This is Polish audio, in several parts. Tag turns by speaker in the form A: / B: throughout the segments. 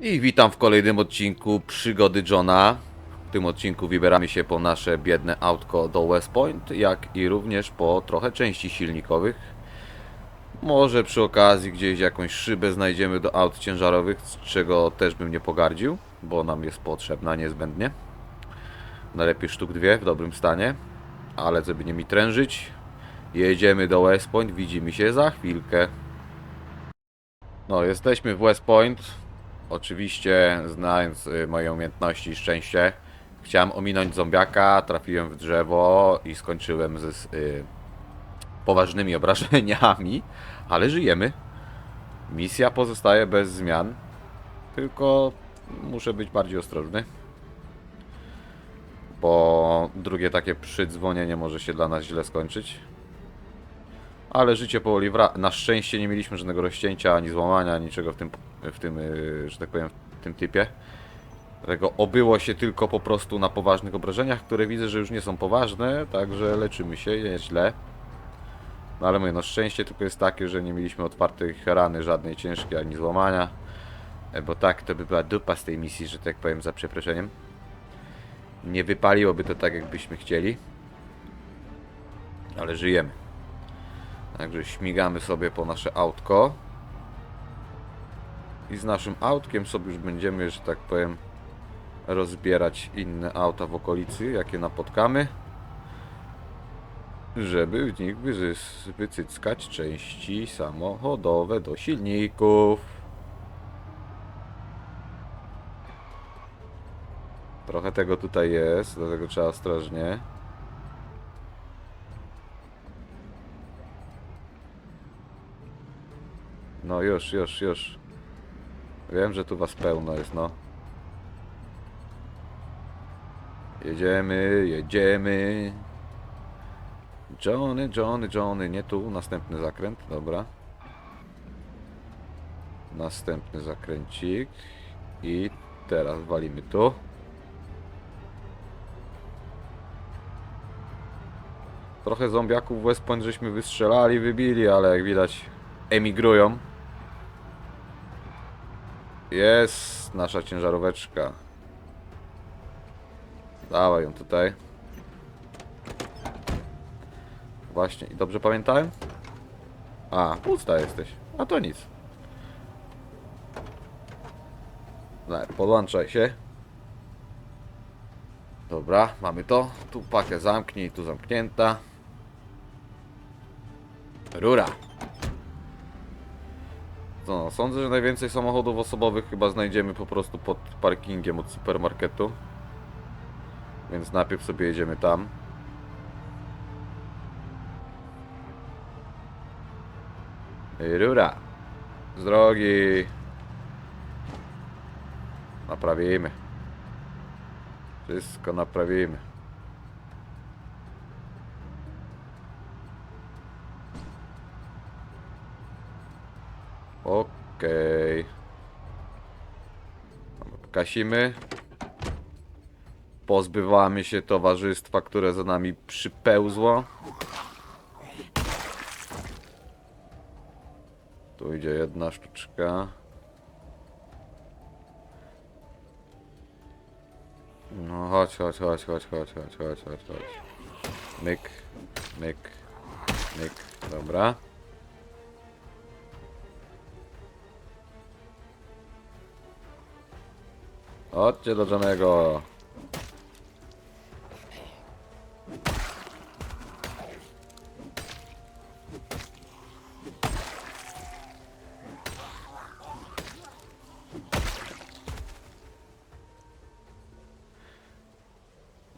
A: I witam w kolejnym odcinku Przygody Johna. W tym odcinku wybieramy się po nasze biedne autko do West Point, jak i również po trochę części silnikowych. Może przy okazji gdzieś jakąś szybę znajdziemy do aut ciężarowych, z czego też bym nie pogardził, bo nam jest potrzebna niezbędnie. Najlepiej sztuk dwie w dobrym stanie, ale żeby nie mi trężyć, jedziemy do West Point, widzimy się za chwilkę. No, jesteśmy w West Point. Oczywiście, znając y, moje umiejętności i szczęście, chciałem ominąć zombiaka, trafiłem w drzewo i skończyłem z, y, poważnymi obrażeniami, ale żyjemy. Misja pozostaje bez zmian, tylko muszę być bardziej ostrożny. Bo drugie takie przydzwonienie może się dla nas źle skończyć. Ale życie powoli wra... Na szczęście nie mieliśmy żadnego rozcięcia, ani złamania, ani niczego w tym, w tym, yy, że tak powiem, w tym typie. Dlatego obyło się tylko po prostu na poważnych obrażeniach, które widzę, że już nie są poważne, także leczymy się nieźle. No ale mówię, no szczęście tylko jest takie, że nie mieliśmy otwartych rany żadnej ciężkiej, ani złamania. E, Bo tak, to by była dupa z tej misji, że tak powiem, za przeproszeniem. Nie wypaliłoby to tak, jakbyśmy chcieli. Ale żyjemy. Także śmigamy sobie po nasze autko. I z naszym autkiem sobie już będziemy, że tak powiem, rozbierać inne auta w okolicy, jakie napotkamy. Żeby w nich wycyckać części samochodowe do silników. Trochę tego tutaj jest, dlatego trzeba ostrożnie. No już, już, już. Wiem, że tu was pełno jest, no. Jedziemy, jedziemy. Johnny, Johnny, Johnny, nie tu, następny zakręt, dobra. Następny zakręcik. I teraz walimy tu. Trochę zombiaków w West Point żeśmy wystrzelali, wybili, ale jak widać emigrują. Jest nasza ciężaróweczka. Dawaj ją tutaj. Właśnie, i dobrze pamiętałem? A, pusta jesteś. A to nic. No, podłączaj się. Dobra, mamy to. Tu pakę zamknij, tu zamknięta. Rura. No, sądzę, że najwięcej samochodów osobowych chyba znajdziemy po prostu pod parkingiem od supermarketu. Więc najpierw sobie jedziemy tam. Rura. Z drogi. Naprawimy. Wszystko naprawimy. Okej. Kasimy. Pozbywamy się towarzystwa, które za nami przypełzło. Tu idzie jedna sztuczka. No chodź, chodź, chodź, chodź, chodź, chodź, chodź, chodź, chodź. Myk, myk, myk, dobra. Chodźcie do Johnego.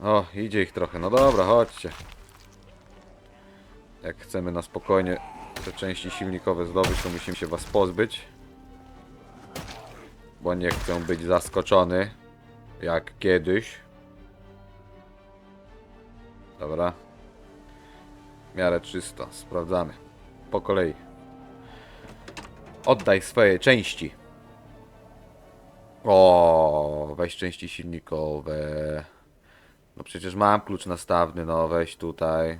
A: O, idzie ich trochę. No dobra, chodźcie. Jak chcemy na spokojnie te części silnikowe zdobyć, to musimy się was pozbyć. Bo nie chcę być zaskoczony. Jak kiedyś. Dobra. W miarę czysto. Sprawdzamy. Po kolei. Oddaj swoje części. O, weź części silnikowe. No przecież mam klucz nastawny, no weź tutaj.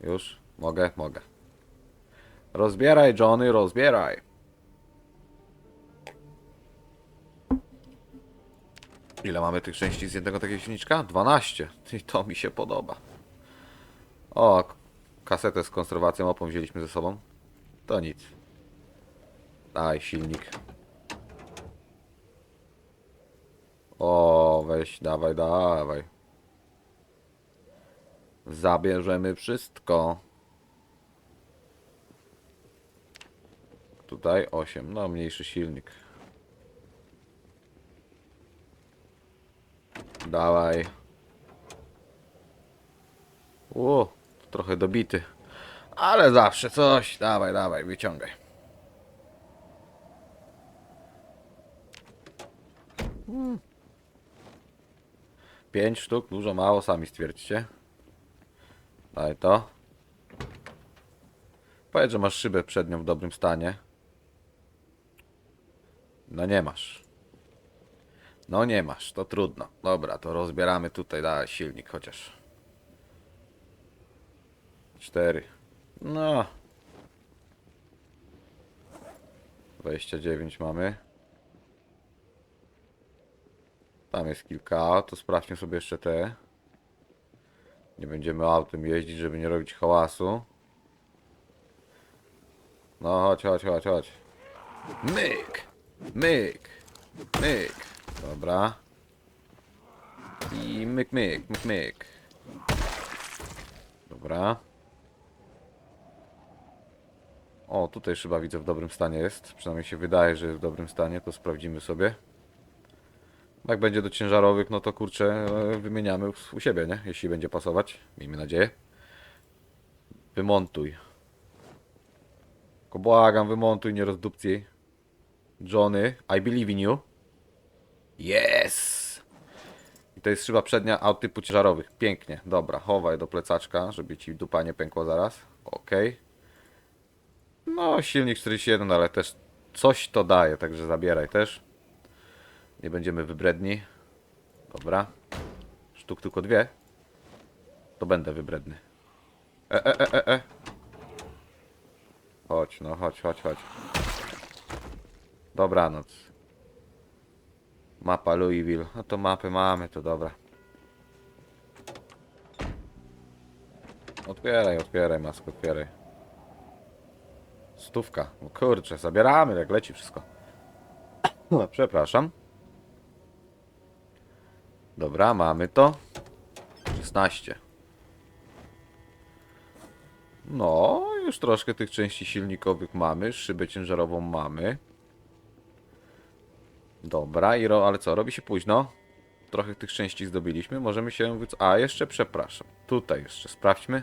A: Już? Mogę? Mogę. Rozbieraj, Johnny, rozbieraj. Ile mamy tych części z jednego takiego silniczka? 12. I to mi się podoba. O, kasetę z konserwacją opon wzięliśmy ze sobą. To nic. Daj, silnik. O, weź, dawaj, dawaj. Zabierzemy wszystko. Tutaj 8, no mniejszy silnik. Dawaj. O, trochę dobity. Ale zawsze coś. Dawaj, dawaj, wyciągaj. Mm. Pięć sztuk, dużo, mało, sami stwierdźcie. Daj to. Powiedz, że masz szybę przednią w dobrym stanie. No nie masz. No nie masz, to trudno. Dobra, to rozbieramy tutaj, daj silnik chociaż. Cztery. No. 29 mamy. Tam jest kilka, to sprawdźmy sobie jeszcze te. Nie będziemy autem jeździć, żeby nie robić hałasu. No chodź, chodź, chodź, chodź. Myk! Myk! Myk! Dobra. I myk, myk, myk, myk. Dobra. O, tutaj szyba widzę w dobrym stanie jest. Przynajmniej się wydaje, że jest w dobrym stanie. To sprawdzimy sobie. Jak będzie do ciężarowych, no to kurczę, e, wymieniamy u- siebie, nie? Jeśli będzie pasować. Miejmy nadzieję. Wymontuj. Tylko błagam, wymontuj, nie rozdupcij. Johnny, I believe in you. Yes! I to jest szyba przednia aut typu ciężarowych. Pięknie. Dobra, chowaj do plecaczka, żeby ci dupa nie pękła zaraz. Okej. No, silnik 41, ale też coś to daje, także zabieraj też. Nie będziemy wybredni. Dobra. Sztuk tylko dwie. To będę wybredny. E, e, e, e, e. Chodź, no chodź, chodź, chodź. Dobranoc. Mapa Louisville. No to mapy mamy, to dobra. Otwieraj, otwieraj, maskę, otwieraj. Stówka. No kurczę, zabieramy, jak leci wszystko. No, Przepraszam. Dobra, mamy to. 16. No, już troszkę tych części silnikowych mamy. Szybę ciężarową mamy. Dobra, i ro... ale co, robi się późno. Trochę tych części zdobyliśmy. Możemy się... A, jeszcze przepraszam. Tutaj jeszcze sprawdźmy.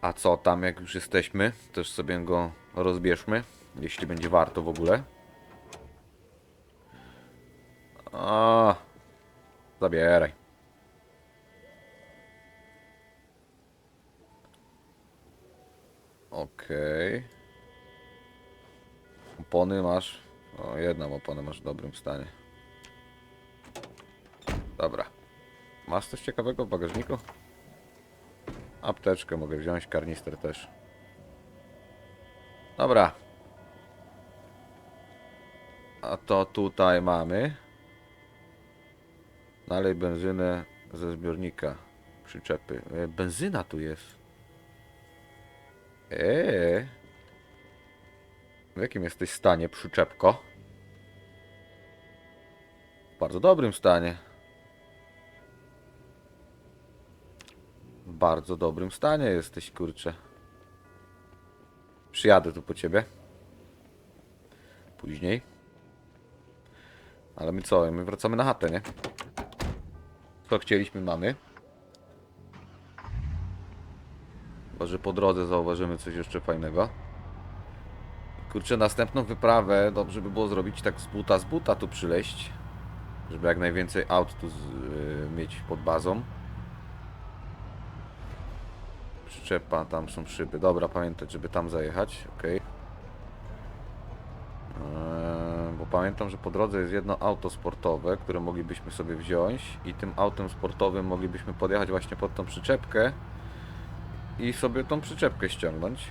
A: A co tam, jak już jesteśmy? Też sobie go rozbierzmy. Jeśli będzie warto w ogóle. A, zabieraj. Okej. Opony masz. O, jedną oponę masz w dobrym stanie. Dobra. Masz coś ciekawego w bagażniku? Apteczkę mogę wziąć, karnister też. Dobra. A to tutaj mamy. Nalej benzynę ze zbiornika. Przyczepy. E, benzyna tu jest. Eee. W jakim jesteś stanie, przyczepko? W bardzo dobrym stanie. W bardzo dobrym stanie jesteś, kurczę. Przyjadę tu po ciebie. Później. Ale my co? My wracamy na chatę, nie? Co chcieliśmy, mamy. Chyba, że po drodze zauważymy coś jeszcze fajnego. Kurczę, następną wyprawę dobrze by było zrobić tak z buta, z buta tu przyleść. Żeby jak najwięcej aut tu z, y, mieć pod bazą. Przyczepa, tam są szyby. Dobra, pamiętać, żeby tam zajechać. Ok. Eee, bo pamiętam, że po drodze jest jedno auto sportowe, które moglibyśmy sobie wziąć i tym autem sportowym moglibyśmy podjechać właśnie pod tą przyczepkę i sobie tą przyczepkę ściągnąć.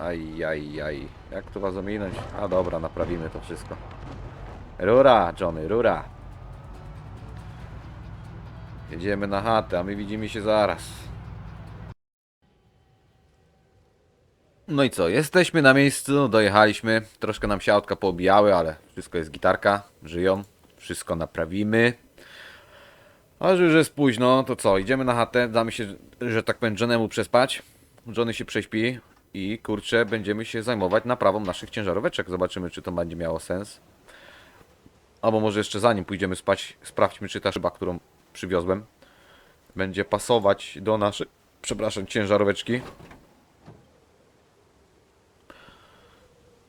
A: Aj, aj, aj. Jak to was ominąć? A dobra, naprawimy to wszystko. Rura, Johnny, rura. Jedziemy na chatę, a my widzimy się zaraz. No i co, jesteśmy na miejscu, dojechaliśmy. Troszkę nam się autka poobijały, ale wszystko jest gitarka, żyją, wszystko naprawimy. A że już jest późno, to co, idziemy na chatę, damy się, że tak powiem, Johnemu przespać. Johnny się prześpi i kurczę, będziemy się zajmować naprawą naszych ciężaróweczek. Zobaczymy, czy to będzie miało sens. Albo może jeszcze zanim pójdziemy spać, sprawdźmy, czy ta szyba, którą przywiozłem, będzie pasować do naszej, przepraszam, ciężaróweczki.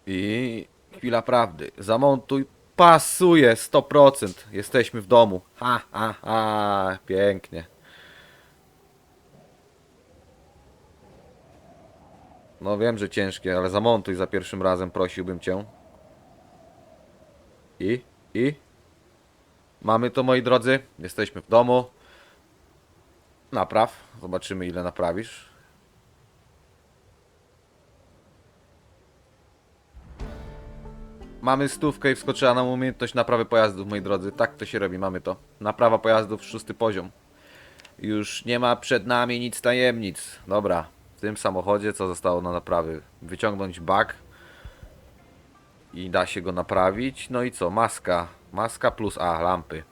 A: I chwila prawdy. Zamontuj. Pasuje 100%. Jesteśmy w domu. Ha, ha, ha. Pięknie. No wiem, że ciężkie, ale zamontuj za pierwszym razem, prosiłbym cię. I? I? Mamy to, moi drodzy. Jesteśmy w domu. Napraw. Zobaczymy, ile naprawisz. Mamy stówkę i wskoczyła nam umiejętność naprawy pojazdów, moi drodzy. Tak to się robi, mamy to. Naprawa pojazdów, szósty poziom. Już nie ma przed nami nic tajemnic. Dobra, w tym samochodzie co zostało na naprawy? Wyciągnąć bak i da się go naprawić. No i co? Maska. Maska plus A, lampy.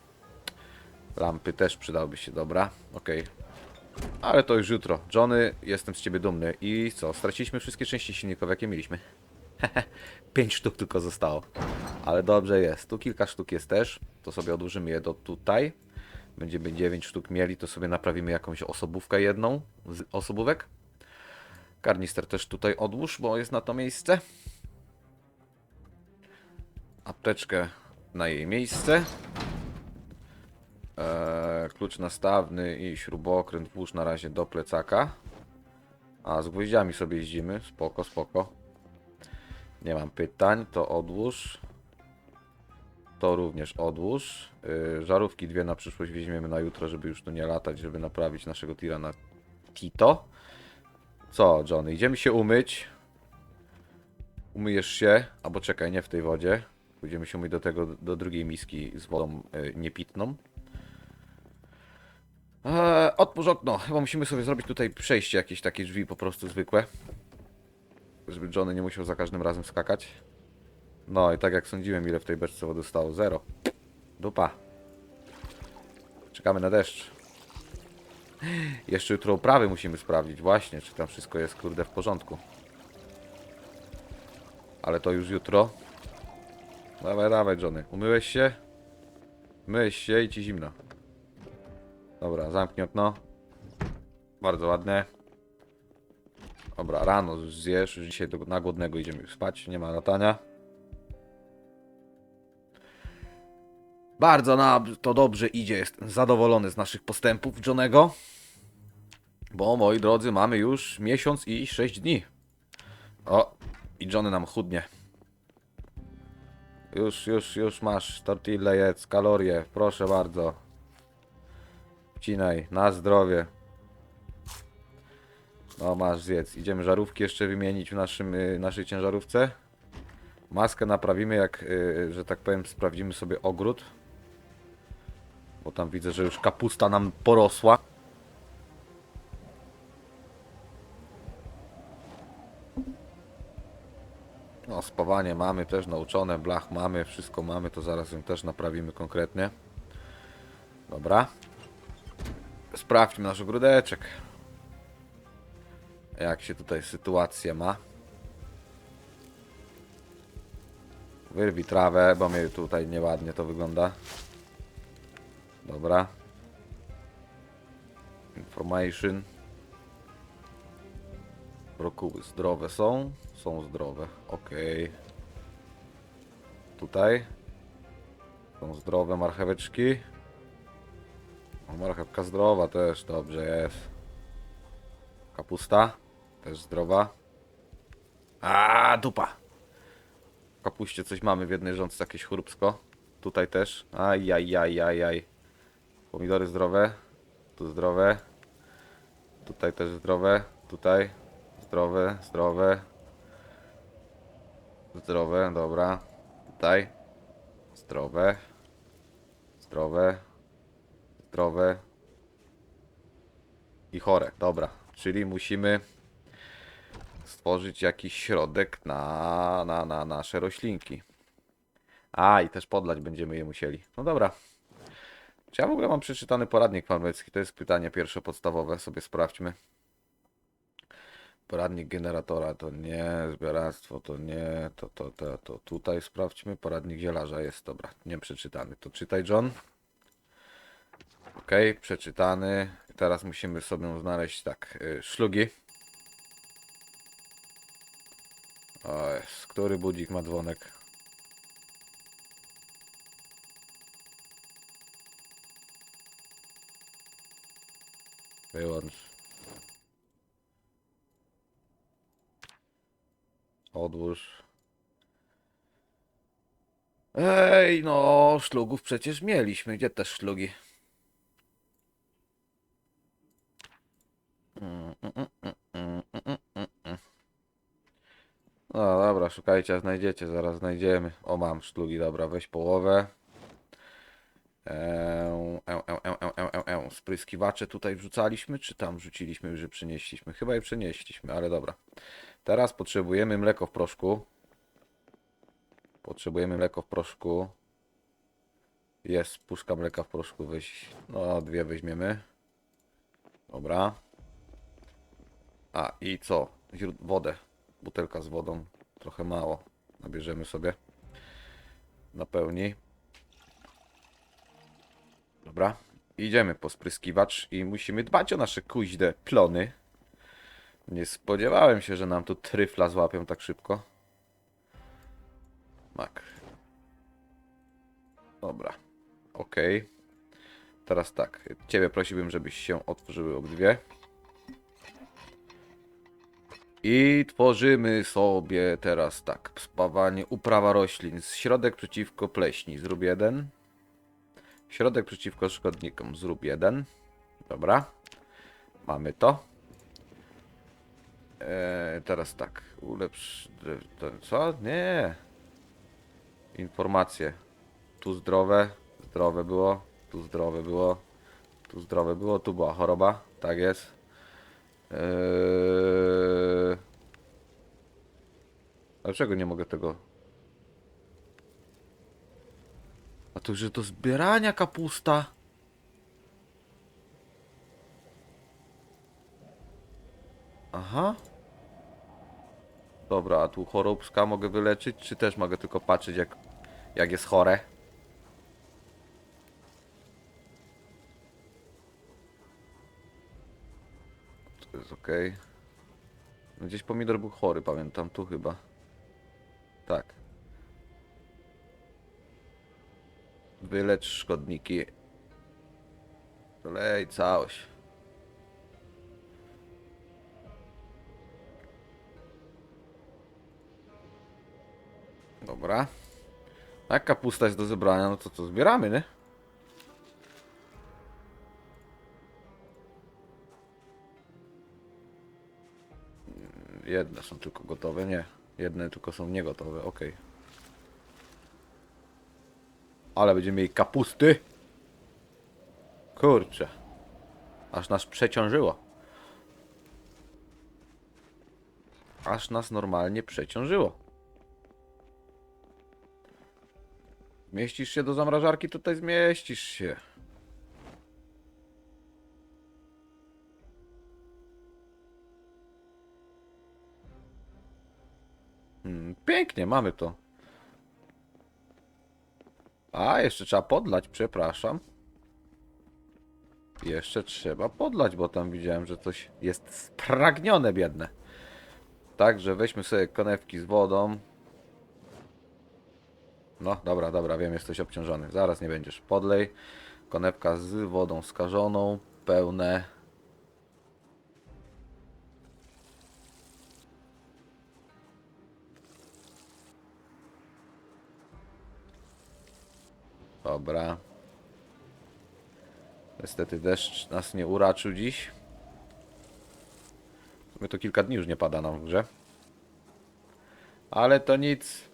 A: Lampy też przydałby się, dobra. Okej. Ale to już jutro. Johnny, jestem z ciebie dumny. I co? Straciliśmy wszystkie części silnikowe, jakie mieliśmy. Pięć sztuk tylko zostało. Ale dobrze jest. Tu kilka sztuk jest też. To sobie odłożymy je do tutaj. Będziemy 9 sztuk mieli, to sobie naprawimy jakąś osobówkę jedną z osobówek. Karnister też tutaj odłóż, bo jest na to miejsce. Apteczkę na jej miejsce. Eee, klucz nastawny i śrubokręt włóż na razie do plecaka. A z gwoździami sobie jeździmy. Spoko, spoko. Nie mam pytań, to odłóż. To również odłóż. Yy, żarówki dwie na przyszłość weźmiemy na jutro, żeby już tu nie latać, żeby naprawić naszego tira na Tito. Co, Johnny? Idziemy się umyć. Umyjesz się, albo czekaj, nie w tej wodzie. Pójdziemy się umyć do tego, do drugiej miski z wodą yy, niepitną. Eee, otwórz okno. Chyba musimy sobie zrobić tutaj przejście, jakieś takie drzwi po prostu zwykłe. Żeby Johnny nie musiał za każdym razem skakać. No i tak jak sądziłem, ile w tej beczce wody stało? Zero. Dupa. Czekamy na deszcz. Jeszcze jutro uprawy musimy sprawdzić. Właśnie, czy tam wszystko jest kurde w porządku. Ale to już jutro. Dawaj, dawaj, Johnny. Umyłeś się? Myłeś się i ci zimno. Dobra, zamknij okno. Bardzo ładne. Dobra, rano zjesz, już dzisiaj do, na głodnego idziemy spać, nie ma latania. Bardzo nam to dobrze idzie, jestem zadowolony z naszych postępów Johnego. Bo moi drodzy, mamy już miesiąc i 6 dni. O, i Johnny nam chudnie. Już, już, już masz tortille jedz, kalorie, proszę bardzo. Wcinaj, na zdrowie. No masz zjedz. Idziemy żarówki jeszcze wymienić w naszym, y, naszej ciężarówce. Maskę naprawimy jak, y, że tak powiem, sprawdzimy sobie ogród. Bo tam widzę, że już kapusta nam porosła. No spawanie mamy też nauczone, blach mamy, wszystko mamy, to zaraz ją też naprawimy konkretnie. Dobra. Sprawdźmy nasz ogródeczek. Jak się tutaj sytuacja ma. Wyrwij trawę, bo mnie tutaj nieładnie to wygląda. Dobra. Information. Brokuły zdrowe są? Są zdrowe. Ok. Tutaj. Są zdrowe marcheweczki. O, marchewka zdrowa też, dobrze jest. Kapusta. Też zdrowa. A dupa. W kapuście coś mamy w jednej rządce, jakieś chróbsko. Tutaj też. Aj, aj, aj, aj, aj. Pomidory zdrowe. Tu zdrowe. Tutaj też zdrowe. Tutaj. Zdrowe, zdrowe. Zdrowe, dobra. Tutaj. Zdrowe. Zdrowe. Zdrowe. I chore. Dobra. Czyli musimy stworzyć jakiś środek na, na, na nasze roślinki. A, i też podlać będziemy je musieli. No dobra. Czy ja w ogóle mam przeczytany poradnik farmerski? To jest pytanie pierwsze podstawowe. Sobie sprawdźmy. Poradnik generatora to nie, zbieractwo to nie, to, to, to, to tutaj sprawdźmy. Poradnik zielarza jest, dobra, nie przeczytany. To czytaj, John. Ok, przeczytany. Teraz musimy sobie znaleźć tak, y, szlugi. O, jest. który budzik ma dzwonek? Wyłącz. Odłóż. Ej, no, szlugów przecież mieliśmy. Gdzie te szlugi? No dobra, szukajcie, znajdziecie, zaraz znajdziemy. O, mam szlugi, dobra, weź połowę. Eee, e, e, e, e. Spryskiwacze tutaj wrzucaliśmy, czy tam wrzuciliśmy, je przynieśliśmy? Chyba je przynieśliśmy, ale dobra. Teraz potrzebujemy mleko w proszku. Potrzebujemy mleko w proszku. Jest puszka mleka w proszku, weź. No, dwie weźmiemy. Dobra. A, i co? Wodę. Butelka z wodą. Trochę mało. Nabierzemy sobie. Napełni. Dobra. Idziemy po spryskiwacz i musimy dbać o nasze kuźde plony. Nie spodziewałem się, że nam tu tryfla złapią tak szybko. Mak. Dobra. Okej. Teraz tak. Ciebie prosiłbym, żebyś się otworzyły obydwie. I tworzymy sobie teraz tak. Spawanie, uprawa roślin. Środek przeciwko pleśni. Zrób jeden. Środek przeciwko szkodnikom. Zrób jeden. Dobra. Mamy to. Eee, teraz tak. Ulepsz. Co? Nie. Informacje. Tu zdrowe. Zdrowe było. Tu zdrowe było. Tu zdrowe było. Tu była choroba. Tak jest. Eee... Dlaczego nie mogę tego? A to już do zbierania kapusta. Aha. Dobra, a tu choróbska mogę wyleczyć, czy też mogę tylko patrzeć jak, jak jest chore? To jest ok. Gdzieś pomidor był chory, pamiętam, tu chyba. Tak. Wylecz szkodniki. Lej całość. Dobra. Jak kapusta jest do zebrania, no to co, zbieramy, nie? Jedne są tylko gotowe, nie. Jedne tylko są niegotowe, okej. Ale będziemy mieli kapusty. Kurczę. Aż nas przeciążyło. Aż nas normalnie przeciążyło. Zmieścisz się do zamrażarki? Tutaj zmieścisz się. Hmm, pięknie, mamy to. A, jeszcze trzeba podlać, przepraszam. Jeszcze trzeba podlać, bo tam widziałem, że coś jest spragnione, biedne. Także weźmy sobie konewki z wodą. No, dobra, dobra, wiem, jesteś obciążony. Zaraz nie będziesz. Podlej. Konewka z wodą skażoną, pełne. Dobra. Niestety deszcz nas nie uraczył dziś. Sumie to kilka dni już nie pada nam w grze. Ale to nic.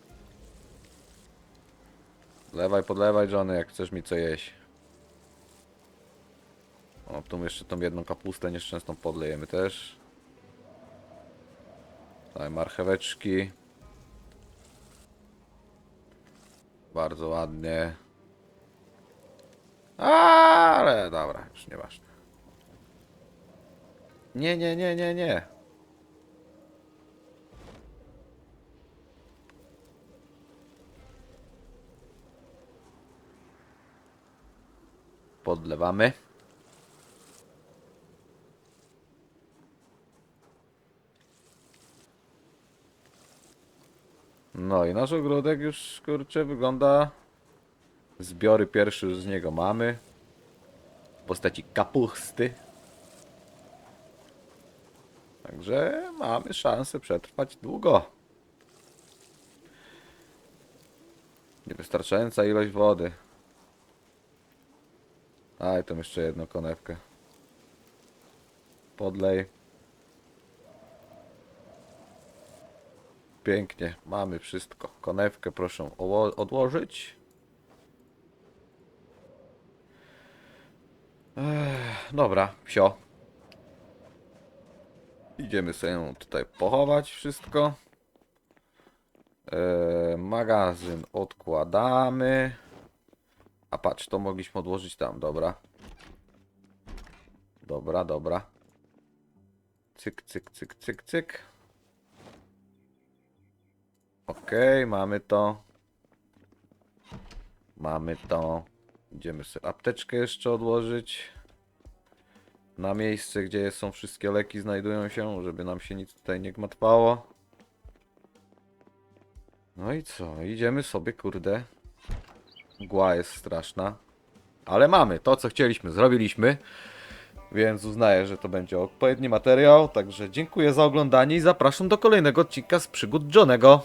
A: Podlewaj, podlewaj, Johnny, jak chcesz mi co jeść. O, tu jeszcze tą jedną kapustę nieszczęsną podlejemy też. Daj marcheweczki. Bardzo ładnie. Ale dobra, już nieważne. Nie, nie, nie, nie, nie. Podlewamy. No i nasz ogródek już kurczę wygląda. Zbiory pierwsze już z niego mamy. W postaci kapusty. Także mamy szansę przetrwać długo. Niewystarczająca ilość wody. Aj, tam jeszcze jedną konewkę. Podlej. Pięknie, mamy wszystko. Konewkę proszę odłożyć. Ech, dobra, wsio. Idziemy sobie tutaj pochować wszystko. Eee, magazyn odkładamy. A patrz, to mogliśmy odłożyć tam, dobra. Dobra, dobra. Cyk, cyk, cyk, cyk, cyk. Okej, mamy to. Mamy to. Idziemy sobie apteczkę jeszcze odłożyć. Na miejsce, gdzie są wszystkie leki, znajdują się, żeby nam się nic tutaj nie gmatwało. No i co? Idziemy sobie, kurde. Mgła jest straszna. Ale mamy to, co chcieliśmy, zrobiliśmy. Więc uznaję, że to będzie odpowiedni materiał. Także dziękuję za oglądanie i zapraszam do kolejnego odcinka z przygód Johnego.